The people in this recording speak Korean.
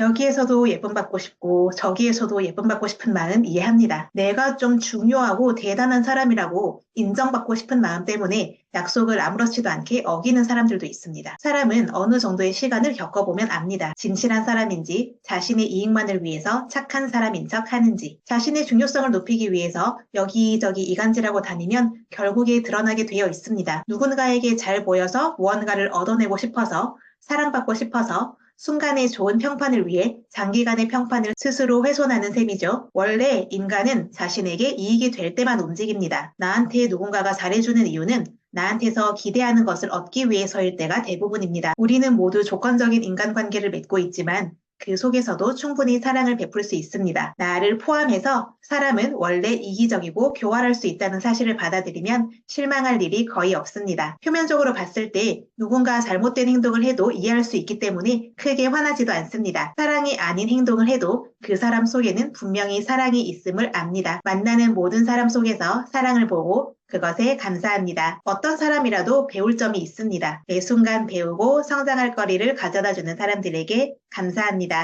여기에서도 예쁨받고 싶고 저기에서도 예쁨받고 싶은 마음 이해합니다. 내가 좀 중요하고 대단한 사람이라고 인정받고 싶은 마음 때문에 약속을 아무렇지도 않게 어기는 사람들도 있습니다. 사람은 어느 정도의 시간을 겪어보면 압니다. 진실한 사람인지 자신의 이익만을 위해서 착한 사람인 척 하는지 자신의 중요성을 높이기 위해서 여기저기 이간질하고 다니면 결국에 드러나게 되어 있습니다. 누군가에게 잘 보여서 무언가를 얻어내고 싶어서 사랑받고 싶어서 순간의 좋은 평판을 위해 장기간의 평판을 스스로 훼손하는 셈이죠. 원래 인간은 자신에게 이익이 될 때만 움직입니다. 나한테 누군가가 잘해주는 이유는 나한테서 기대하는 것을 얻기 위해서일 때가 대부분입니다. 우리는 모두 조건적인 인간관계를 맺고 있지만 그 속에서도 충분히 사랑을 베풀 수 있습니다. 나를 포함해서 사람은 원래 이기적이고 교활할 수 있다는 사실을 받아들이면 실망할 일이 거의 없습니다. 표면적으로 봤을 때 누군가 잘못된 행동을 해도 이해할 수 있기 때문에 크게 화나지도 않습니다. 사랑이 아닌 행동을 해도 그 사람 속에는 분명히 사랑이 있음을 압니다. 만나는 모든 사람 속에서 사랑을 보고 그것에 감사합니다. 어떤 사람이라도 배울 점이 있습니다. 매 순간 배우고 성장할 거리를 가져다 주는 사람들에게 감사합니다.